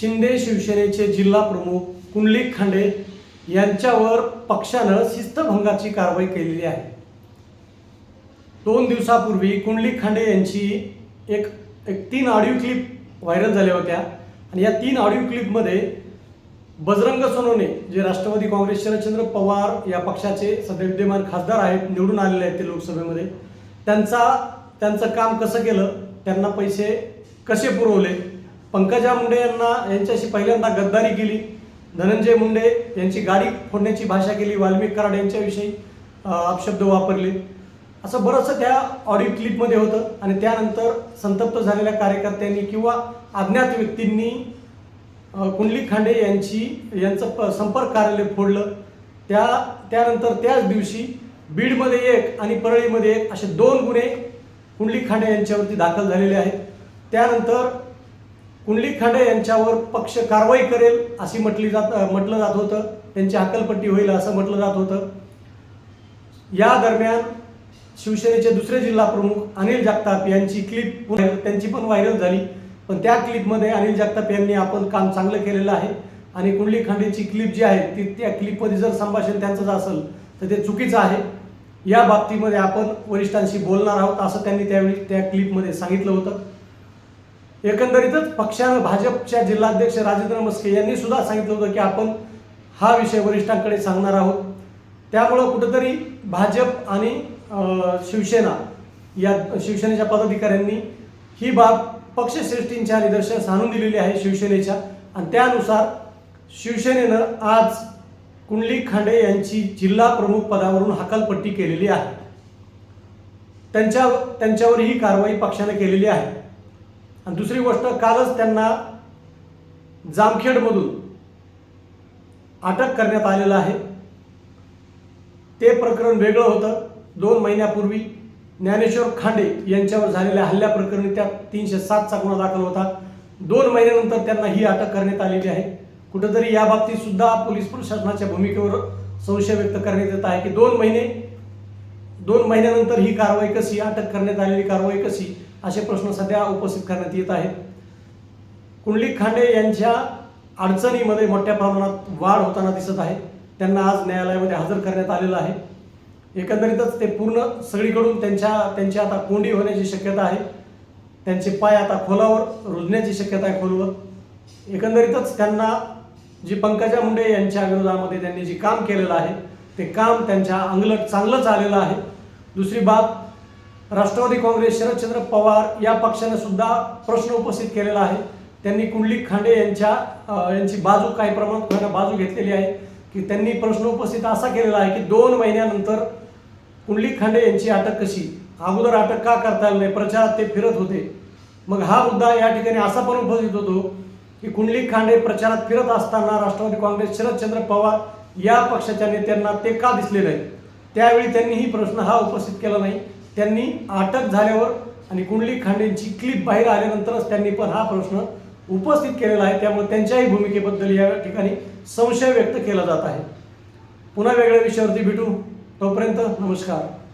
शिंदे शिवसेनेचे जिल्हा प्रमुख कुंडलिक खांडे यांच्यावर पक्षानं शिस्तभंगाची कारवाई केलेली आहे. दोन दिवसापूर्वी कुंडलिक खांडे यांची एक एक तीन ऑडिओ क्लिप व्हायरल झाल्या होत्या. आणि या तीन ऑडिओ क्लिपमध्ये बजरंग सोनवणे जे राष्ट्रवादी काँग्रेस शरदचंद्र पवार या पक्षाचे सध्या विद्यमान खासदार आहेत निवडून आलेले आहेत ते लोकसभेमध्ये त्यांचा त्यांचं काम कसं केलं? त्यांना पैसे कसे पुरवले? पंकजा मुंडे यांना यांच्याशी पहिल्यांदा गद्दारी केली. धनंजय मुंडे यांची गाडी फोडण्याची भाषा केली वाल्मिक कराड यांच्याविषयी अपशब्द वापरले. असं बरंचसं त्या ऑडिओ क्लिपमध्ये होतं आणि त्यानंतर संतप्त झालेल्या कार्यकर्त्यांनी किंवा अज्ञात व्यक्तींनी कुंडली खांडे यांची यांचं प संपर्क कार्यालय फोडलं. त्या त्यानंतर त्याच दिवशी बीडमध्ये एक आणि परळीमध्ये एक असे दोन गुन्हे कुंडली खांडे यांच्यावरती दाखल झालेले आहेत. त्यानंतर कुंडलिक खांडे यांच्यावर पक्ष कारवाई करेल अशी म्हटली जात म्हटलं जात होतं. त्यांची हकलपट्टी होईल असं म्हटलं जात होतं. या दरम्यान शिवसेनेचे दुसरे जिल्हा प्रमुख अनिल जगताप यांची क्लिप त्यांची पण व्हायरल झाली. पण त्या क्लिपमध्ये अनिल जगताप यांनी आपण काम चांगलं केलेलं आहे. आणि कुंडली खांडेची क्लिप जी आहे ती त्या क्लिपमध्ये जर संभाषण त्यांचंच असेल तर ते चुकीचं आहे. या बाबतीमध्ये आपण वरिष्ठांशी बोलणार आहोत असं त्यांनी त्यावेळी त्या क्लिपमध्ये सांगितलं होतं. एकंदरीतच पक्षानं भाजपच्या जिल्हाध्यक्ष राजेंद्र मस्के यांनी सुद्धा सांगितलं होतं की आपण हा विषय वरिष्ठांकडे सांगणार आहोत. त्यामुळं कुठंतरी भाजप आणि शिवसेना या शिवसेनेच्या पदाधिकाऱ्यांनी ही बाब पक्षश्रेष्ठींच्या निदर्शनास आणून दिलेली आहे शिवसेनेच्या. आणि त्यानुसार शिवसेनेनं आज कुंडली खांडे यांची जिल्हा प्रमुख पदावरून हकालपट्टी केलेली आहे. त्यांच्या त्यांच्यावर ही कारवाई पक्षाने केलेली आहे. आणि दुसरी गोष्ट कालच त्यांना जामखेडमधून अटक करण्यात आलेलं आहे. ते प्रकरण वेगळं होतं. दोन महिन्यापूर्वी ज्ञानेश्वर खांडे यांच्यावर झालेल्या हल्ल्याप्रकरणी त्या तीनशे सातचा गुन्हा दाखल होता. दोन महिन्यानंतर त्यांना ही अटक करण्यात आलेली आहे. कुठंतरी या बाबतीत सुद्धा पोलीस प्रशासनाच्या भूमिकेवर संशय व्यक्त करण्यात येत आहे की दोन महिने दोन महिन्यानंतर ही कारवाई कशी अटक करण्यात आलेली कारवाई कशी असे प्रश्न सध्या उपस्थित करण्यात येत आहेत. कुंडलिक खांडे यांच्या अडचणीमध्ये मोठ्या प्रमाणात वाढ होताना दिसत आहे. त्यांना आज न्यायालयामध्ये हजर करण्यात आलेलं आहे. एकंदरीतच ते पूर्ण सगळीकडून त्यांच्या त्यांची आता कोंडी होण्याची शक्यता आहे. त्यांचे पाय आता खोलावर रुजण्याची शक्यता आहे खोलवर. एकंदरीतच त्यांना जी पंकजा मुंडे यांच्या विरोधामध्ये त्यांनी जे काम केलेलं आहे ते काम त्यांच्या अंगलट चांगलंच आलेलं आहे. दुसरी बाब राष्ट्रवादी काँग्रेस शरदचंद्र पवार या पक्षाने सुद्धा प्रश्न उपस्थित केलेला आहे. त्यांनी कुंडलिक खांडे यांच्या यांची बाजू काही प्रमाणात बाजू घेतलेली आहे की त्यांनी प्रश्न उपस्थित असा केलेला आहे की दोन महिन्यानंतर कुंडलिक खांडे यांची अटक कशी? अगोदर अटक का करता आली नाही? प्रचारात ते फिरत होते. मग हा मुद्दा या ठिकाणी असा पण उपस्थित होतो की कुंडलिक खांडे प्रचारात फिरत असताना राष्ट्रवादी काँग्रेस शरदचंद्र पवार या पक्षाच्या नेत्यांना ते का दिसले नाही त्यावेळी त्यांनी ही प्रश्न हा उपस्थित केला नाही. त्यांनी अटक झाल्यावर आणि कुंडली खांडेंची क्लिप बाहेर आल्यानंतरच त्यांनी पण हा प्रश्न उपस्थित केलेला आहे. त्यामुळे त्यांच्याही भूमिकेबद्दल या ठिकाणी संशय व्यक्त केला जात आहे. पुन्हा वेगळ्या विषयावरती भेटू. तोपर्यंत नमस्कार.